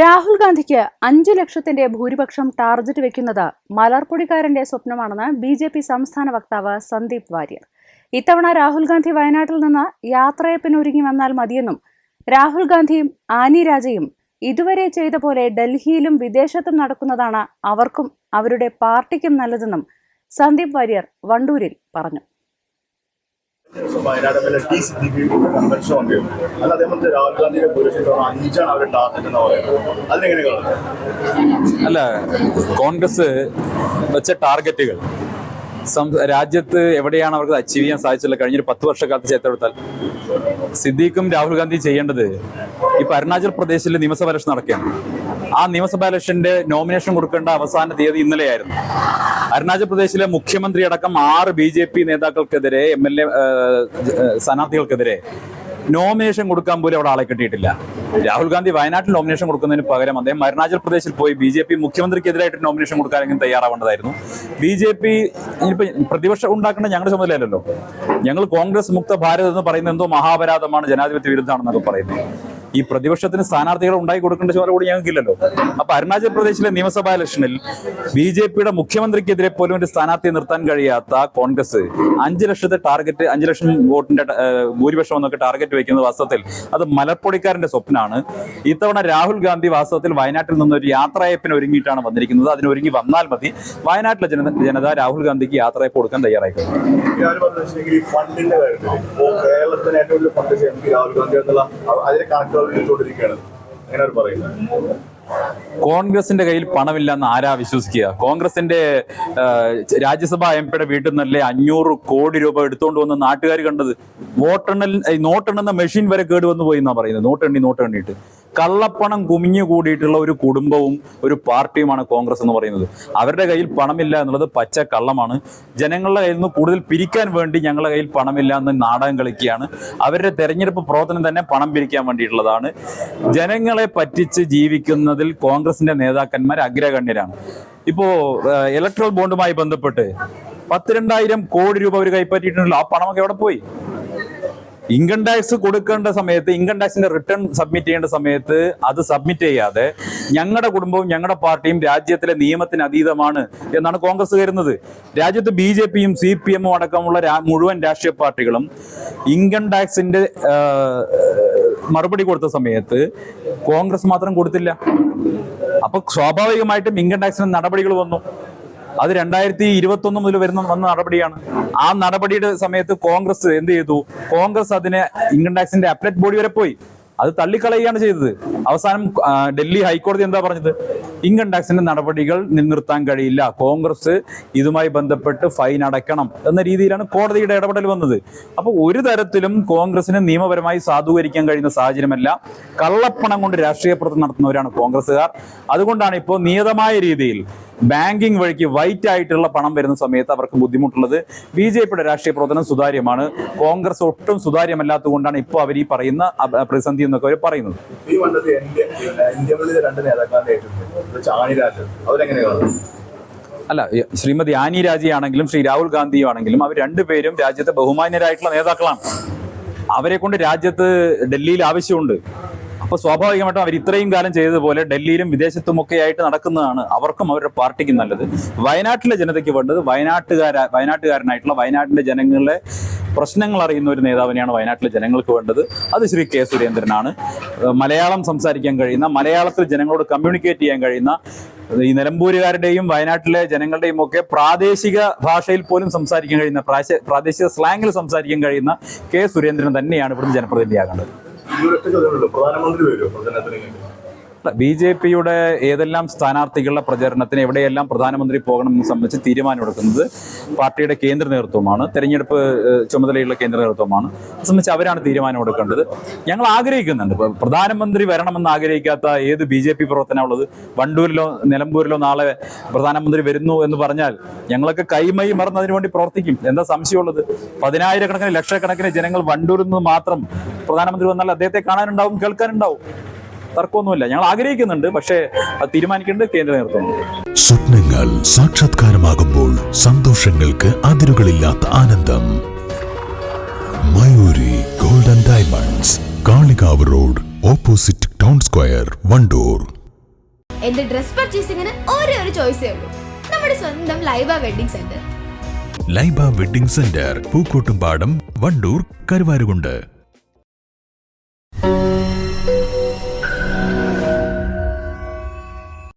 Rahul ഗാന്ധിക്ക് അഞ്ചു ലക്ഷത്തിന്റെ ഭൂരിപക്ഷം ടാർഗറ്റ് വെക്കുന്നത് മലർപ്പൊടിക്കാരന്റെ സ്വപ്നമാണെന്ന് ബി ജെ പി സംസ്ഥാന വക്താവ് സന്ദീപ് വാര്യർ. ഇത്തവണ രാഹുൽ ഗാന്ധി വയനാട്ടിൽ നിന്ന് യാത്രയപ്പിനൊരുങ്ങി വന്നാൽ മതിയെന്നും രാഹുൽ ഗാന്ധിയും ആനി രാജയും ഇതുവരെ ചെയ്ത പോലെ ഡൽഹിയിലും വിദേശത്തും നടക്കുന്നതാണ് അവർക്കും അവരുടെ പാർട്ടിക്കും നല്ലതെന്നും സന്ദീപ് വാര്യർ വണ്ടൂരിൽ പറഞ്ഞു. അതേപോലെ രാഹുൽ അഞ്ചാണ് ടാർഗറ്റ് അല്ല കോൺഗ്രസ് വെച്ച ടാർഗറ്റുകൾ രാജ്യത്ത് എവിടെയാണ് അവർക്ക് അച്ചീവ് ചെയ്യാൻ സാധിച്ചുള്ളത് കഴിഞ്ഞൊരു പത്ത് വർഷക്കാലത്ത് ചേർത്തെടുത്താൽ സിദ്ദീഖും രാഹുൽ ഗാന്ധി ചെയ്യേണ്ടത് ഇപ്പൊ അരുണാചൽ പ്രദേശിൽ നിയമസഭ ഇലക്ഷൻ നടക്കുകയാണ്. ആ നിയമസഭാ ഇലക്ഷന്റെ നോമിനേഷൻ കൊടുക്കേണ്ട അവസാന തീയതി ഇന്നലെയായിരുന്നു. അരുണാചൽ പ്രദേശിലെ മുഖ്യമന്ത്രി അടക്കം ആറ് ബി ജെ പി നേതാക്കൾക്കെതിരെ എം എൽ എ സ്ഥാനാർത്ഥികൾക്കെതിരെ നോമിനേഷൻ കൊടുക്കാൻ പോലും അവിടെ ആളെ കിട്ടിയിട്ടില്ല. രാഹുൽ ഗാന്ധി വയനാട്ടിൽ നോമിനേഷൻ കൊടുക്കുന്നതിന് പകരം അദ്ദേഹം അരുണാചൽ പ്രദേശിൽ പോയി ബി ജെ പി മുഖ്യമന്ത്രിക്കെതിരായിട്ട് നോമിനേഷൻ കൊടുക്കാനെങ്കിലും തയ്യാറാവേണ്ടതായിരുന്നു. ബി ജെ പി ഇനിയിപ്പോ പ്രതിപക്ഷം ഉണ്ടാക്കേണ്ട ഞങ്ങളുടെ ചുമതലയല്ലല്ലോ. ഞങ്ങൾ കോൺഗ്രസ് മുക്ത ഭാരത് എന്ന് പറയുന്നത് എന്തോ മഹാപരാധമാണ് ജനാധിപത്യ വിരുദ്ധമാണെന്നൊക്കെ പറയുന്നത്. ഈ പ്രതിപക്ഷത്തിന് സ്ഥാനാർത്ഥികൾ ഉണ്ടായി കൊടുക്കേണ്ട ചുമതല കൂടി ഞങ്ങൾക്കില്ലല്ലോ. അപ്പൊ അരുണാചൽ പ്രദേശിലെ നിയമസഭാ ഇലക്ഷനിൽ ബി ജെ പിയുടെ മുഖ്യമന്ത്രിക്കെതിരെ പോലും ഒരു സ്ഥാനാർത്ഥിയെ നിർത്താൻ കഴിയാത്ത കോൺഗ്രസ് അഞ്ചു ലക്ഷത്തെ ടാർഗറ്റ് അഞ്ചു ലക്ഷം വോട്ടിന്റെ ഭൂരിപക്ഷം എന്നൊക്കെ ടാർഗറ്റ് വെക്കുന്നത് വാസ്തവത്തിൽ അത് മലപ്പൊടിക്കാരന്റെ സ്വപ്നമാണ് ഇത്തവണ രാഹുൽ ഗാന്ധി വാസ്തവത്തിൽ വയനാട്ടിൽ നിന്ന് ഒരു യാത്രയപ്പിന് ഒരുങ്ങിയിട്ടാണ് വന്നിരിക്കുന്നത്. അതിന് ഒരുങ്ങി വന്നാൽ മതി. വയനാട്ടിലെ ജനത ജനത രാഹുൽ ഗാന്ധിക്ക് യാത്രയപ്പ് കൊടുക്കാൻ തയ്യാറായിട്ടുണ്ട്. കേരളത്തിന് ഏറ്റവും വലിയ ഫണ്ട് രാഹുൽ ഗാന്ധി എന്നുള്ള കോൺഗ്രസിന്റെ കയ്യിൽ പണമില്ലെന്ന് ആരാ വിശ്വസിക്കുക? കോൺഗ്രസിന്റെ രാജ്യസഭാ എം പിയുടെ വീട്ടിൽ നിന്നല്ലേ അഞ്ഞൂറ് കോടി രൂപ എടുത്തുകൊണ്ട് വന്ന് നാട്ടുകാർ കണ്ടത്? വോട്ടെണ്ണൽ നോട്ടെണ്ണുന്ന മെഷീൻ വരെ കേടുവന്നു പോയി എന്നാ പറയുന്നത്. നോട്ടെണ്ണി നോട്ടെണ്ണിയിട്ട്. കള്ളപ്പണം കുമിഞ്ഞു കൂടിയിട്ടുള്ള ഒരു കുടുംബവും ഒരു പാർട്ടിയുമാണ് കോൺഗ്രസ് എന്ന് പറയുന്നത്. അവരുടെ കയ്യിൽ പണമില്ല എന്നുള്ളത് പച്ച കള്ളമാണ്. ജനങ്ങളുടെ കയ്യിൽ നിന്ന് കൂടുതൽ പിരിക്കാൻ വേണ്ടി ഞങ്ങളുടെ കയ്യിൽ പണമില്ല എന്ന് നാടകം കളിക്കുകയാണ്. അവരുടെ തെരഞ്ഞെടുപ്പ് പ്രവർത്തനം തന്നെ പണം പിരിക്കാൻ വേണ്ടിയിട്ടുള്ളതാണ്. ജനങ്ങളെ പറ്റിച്ച് ജീവിക്കുന്നതിൽ കോൺഗ്രസിന്റെ നേതാക്കന്മാർ അഗ്രഗണ്യരാണ്. ഇപ്പോ ഇലക്ട്രൽ ബോണ്ടുമായി ബന്ധപ്പെട്ട് പത്തിരണ്ടായിരം കോടി രൂപ അവർ കൈപ്പറ്റിയിട്ടുണ്ടല്ലോ. ആ പണമൊക്കെ എവിടെ പോയി? ഇൻകം ടാക്സ് കൊടുക്കേണ്ട സമയത്ത് ഇൻകം ടാക്സിന്റെ റിട്ടേൺ സബ്മിറ്റ് ചെയ്യേണ്ട സമയത്ത് അത് സബ്മിറ്റ് ചെയ്യാതെ ഞങ്ങളുടെ കുടുംബവും ഞങ്ങളുടെ പാർട്ടിയും രാജ്യത്തിലെ നിയമത്തിന് അതീതമാണ് എന്നാണ് കോൺഗ്രസ് കരുതുന്നത്. രാജ്യത്ത് ബി ജെ പിയും സി പി എമ്മും അടക്കമുള്ള മുഴുവൻ രാഷ്ട്രീയ പാർട്ടികളും ഇൻകം ടാക്സിന്റെ മറുപടി കൊടുത്ത സമയത്ത് കോൺഗ്രസ് മാത്രം കൊടുത്തില്ല. അപ്പൊ സ്വാഭാവികമായിട്ടും ഇൻകം ടാക്സിന് നടപടികൾ വന്നു. അത് രണ്ടായിരത്തി ഇരുപത്തി ഒന്ന് മുതൽ വരുന്ന വന്ന നടപടിയാണ്. ആ നടപടിയുടെ സമയത്ത് കോൺഗ്രസ് എന്ത് ചെയ്തു? കോൺഗ്രസ് അതിനെ ഇൻകം ടാക്സിന്റെ അപ്പലറ്റ് ബോഡി വരെ പോയി. അത് തള്ളിക്കളയുകയാണ് ചെയ്തത്. അവസാനം ഡൽഹി ഹൈക്കോടതി എന്താ പറഞ്ഞത്? ഇൻകം ടാക്സിന്റെ നടപടികൾ നിലനിർത്താൻ കഴിയില്ല. കോൺഗ്രസ് ഇതുമായി ബന്ധപ്പെട്ട് ഫൈൻ അടയ്ക്കണം എന്ന രീതിയിലാണ് കോടതിയുടെ ഇടപെടൽ വന്നത്. അപ്പോൾ ഒരു തരത്തിലും കോൺഗ്രസിന് നിയമപരമായി സാധൂകരിക്കാൻ കഴിയുന്ന സാഹചര്യമല്ല. കള്ളപ്പണം കൊണ്ട് രാഷ്ട്രീയ പ്രവർത്തനം നടത്തുന്നവരാണ് കോൺഗ്രസ്സുകാർ. അതുകൊണ്ടാണ് ഇപ്പോൾ നിയതമായ രീതിയിൽ ബാങ്കിങ് വഴിക്ക് വൈറ്റ് ആയിട്ടുള്ള പണം വരുന്ന സമയത്ത് അവർക്ക് ബുദ്ധിമുട്ടുള്ളത്. ബി ജെ പിയുടെ രാഷ്ട്രീയ പ്രവർത്തനം സുതാര്യമാണ്. കോൺഗ്രസ് ഒട്ടും സുതാര്യമല്ലാത്തതുകൊണ്ടാണ് ഇപ്പോൾ അവർ ഈ പറയുന്ന പ്രതിസന്ധി എന്നൊക്കെ അവർ പറയുന്നത്. അല്ല ശ്രീമതി ആനി രാജയാണെങ്കിലും ശ്രീ രാഹുൽ ഗാന്ധിയും ആണെങ്കിലും അവർ രണ്ടുപേരും രാജ്യത്തെ ബഹുമാന്യരായിട്ടുള്ള നേതാക്കളാണ്. അവരെ കൊണ്ട് രാജ്യത്ത് ഡൽഹിയിൽ ആവശ്യമുണ്ട്. അപ്പൊ സ്വാഭാവികമായിട്ടും അവർ ഇത്രയും കാലം ചെയ്തതുപോലെ ഡൽഹിയിലും വിദേശത്തും ഒക്കെ ആയിട്ട് നടക്കുന്നതാണ് അവർക്കും അവരുടെ പാർട്ടിക്കും നല്ലത്. വയനാട്ടിലെ ജനതയ്ക്ക് വേണ്ടത് വയനാട്ടുകാര വയനാട്ടുകാരനായിട്ടുള്ള വയനാട്ടിലെ ജനങ്ങളെ പ്രശ്നങ്ങൾ അറിയുന്ന ഒരു നേതാവിനെയാണ് വയനാട്ടിലെ ജനങ്ങൾക്ക് വേണ്ടത്. അത് ശ്രീ കെ സുരേന്ദ്രനാണ്. മലയാളം സംസാരിക്കാൻ കഴിയുന്ന മലയാളത്തിൽ ജനങ്ങളോട് കമ്മ്യൂണിക്കേറ്റ് ചെയ്യാൻ കഴിയുന്ന ഈ നിലമ്പൂരുകാരുടെയും വയനാട്ടിലെ ജനങ്ങളുടെയും ഒക്കെ പ്രാദേശിക ഭാഷയിൽ പോലും സംസാരിക്കാൻ കഴിയുന്ന പ്രാദേശിക സ്ലാങ്ങിൽ സംസാരിക്കാൻ കഴിയുന്ന കെ സുരേന്ദ്രൻ തന്നെയാണ് ഇവിടുന്ന് ജനപ്രതിനിധിയാകേണ്ടത്. ഈ ഒരൊറ്റ ചോദ്യമുള്ളൂ പ്രധാനമന്ത്രി വരുമോ പ്രചരണത്തിന് ബി ജെ പിയുടെ ഏതെല്ലാം സ്ഥാനാർത്ഥികളുടെ പ്രചരണത്തിന് എവിടെയെല്ലാം പ്രധാനമന്ത്രി പോകണം എന്ന് സംബന്ധിച്ച് തീരുമാനമെടുക്കുന്നത് പാർട്ടിയുടെ കേന്ദ്ര നേതൃത്വമാണ് തെരഞ്ഞെടുപ്പ് ചുമതലയുള്ള കേന്ദ്ര നേതൃത്വമാണ്. സംബന്ധിച്ച് അവരാണ് തീരുമാനമെടുക്കേണ്ടത് ഞങ്ങൾ ആഗ്രഹിക്കുന്നുണ്ട്. പ്രധാനമന്ത്രി വരണമെന്ന് ആഗ്രഹിക്കാത്ത ഏത് ബി ജെ പി പ്രവർത്തനമുള്ളത് വണ്ടൂരിലോ നിലമ്പൂരിലോ നാളെ പ്രധാനമന്ത്രി വരുന്നു എന്ന് പറഞ്ഞാൽ ഞങ്ങളൊക്കെ കൈമൈ മറന്ന് അതിനുവേണ്ടി പ്രവർത്തിക്കും. എന്താ സംശയമുള്ളത്? പതിനായിരക്കണക്കിന് ലക്ഷക്കണക്കിന് ജനങ്ങൾ വണ്ടൂരിൽ നിന്ന് മാത്രം പ്രധാനമന്ത്രി വന്നാൽ അദ്ദേഹത്തെ കാണാനുണ്ടാവും കേൾക്കാനുണ്ടാവും. തർക്കമൊന്നുമില്ല. ഞങ്ങൾ ആഗ്രഹിക്കുന്നുണ്ട് പക്ഷേ അത് തീരുമാനിക്കേണ്ടത് കേന്ദ്ര നേതൃത്വം സ്വപ്നങ്ങൾ സാക്ഷാത്കാരമാകുമ്പോൾ സന്തോഷങ്ങൾക്ക് അതിരുകളില്ലാത്ത ആനന്ദം. Mayuri golden diamonds Kalikavu road opposite town square Wandoor. എന്റെ ഡ്രസ് പർച്ചേസിംഗിന് ഒരേ ഒരു ചോയ്സേ ഉള്ളൂ. നമ്മുടെ സ്വന്തം Laiba wedding centre. Laiba wedding centre Pookkottumpadam Wandoor Karuvarakundu.